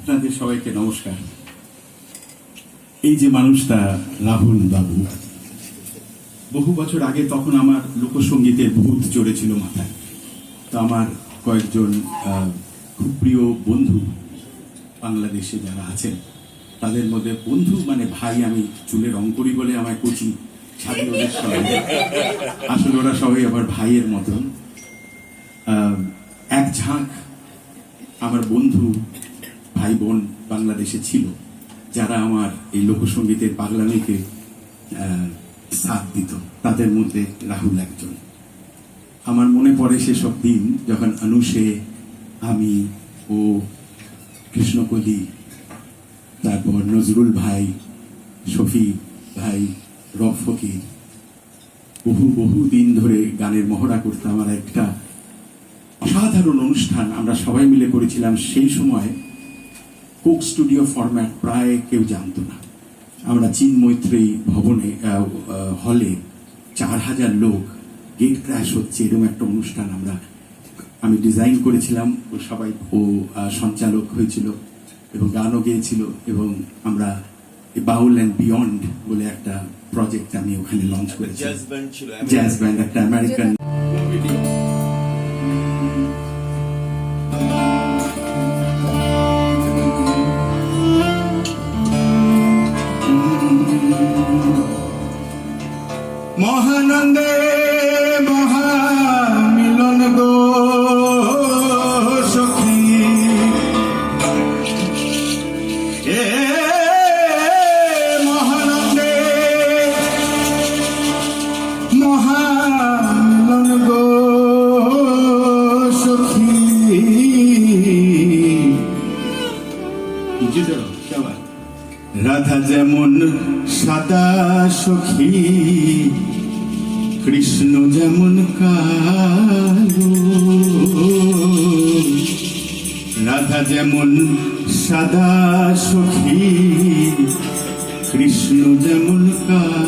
আপনাদের সবাইকে নমস্কার। এই যে মানুষটা রাহুল বাবু, বহু বছর আগে তখন আমার লোকসঙ্গীতের ভূত চড়েছিল মাথায়। তো আমার কয়েকজন খুব প্রিয় বন্ধু বাংলাদেশে যারা আছেন, তাদের মধ্যে বন্ধু মানে ভাই আমি চুলে রং করি বলে আমায় কচি ওদের সবাই। আসলে ওরা সবাই আমার ভাইয়ের মতন। এক ঝাঁক আমার বন্ধু ভাই বোন বাংলাদেশে ছিল, যারা আমার এই লোকসঙ্গীতের পাগলামিকে সাথ দিত। তাদের মধ্যে রাহুল একজন। আমার মনে পড়ে সেসব দিন যখন অনুষে আমি ও কৃষ্ণকলি, তারপর নজরুল ভাই, শফি ভাই রফ ফকির, বহু বহু দিন ধরে গানের মহড়া করতাম আর একটা অসাধারণ অনুষ্ঠান আমরা সবাই মিলে করেছিলাম সেই সময় কোক স্টুডিও ফরম্যাট প্রায় কেউ জানতো না। আমরা চীন মৈত্রী ভবনে হলে চার হাজার লোক, গেট ক্র্যাশ হচ্ছে, এরকম একটা অনুষ্ঠান আমরা আমি ডিজাইন করেছিলাম ও সবাই ও সঞ্চালক হয়েছিল এবং গানও গেয়েছিল এবং আমরা বাউল অ্যান্ড বিয়ন্ড বলে একটা প্রজেক্ট আমি ওখানে লঞ্চ করেছি। জ্যাজ ব্যান্ড একটা আমেরিকান রাধা যেমন সাদা সখী কৃষ্ণ যেমন কালো। রাধা যেমন সাদা সখী কৃষ্ণ যেমন কালো।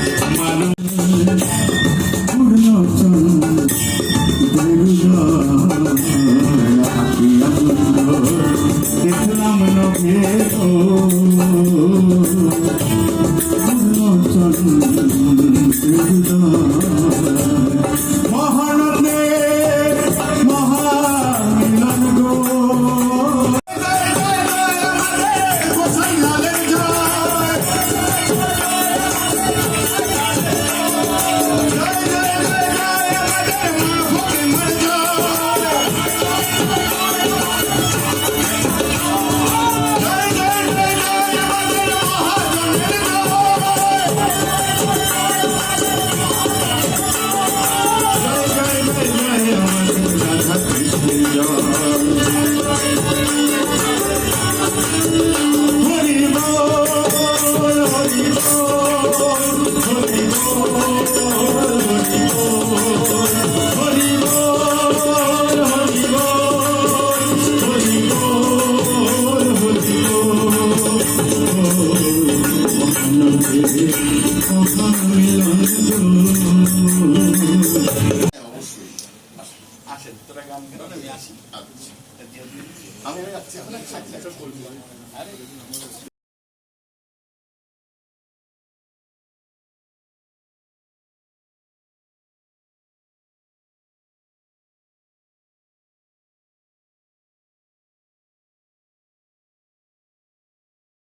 গান আমি আসি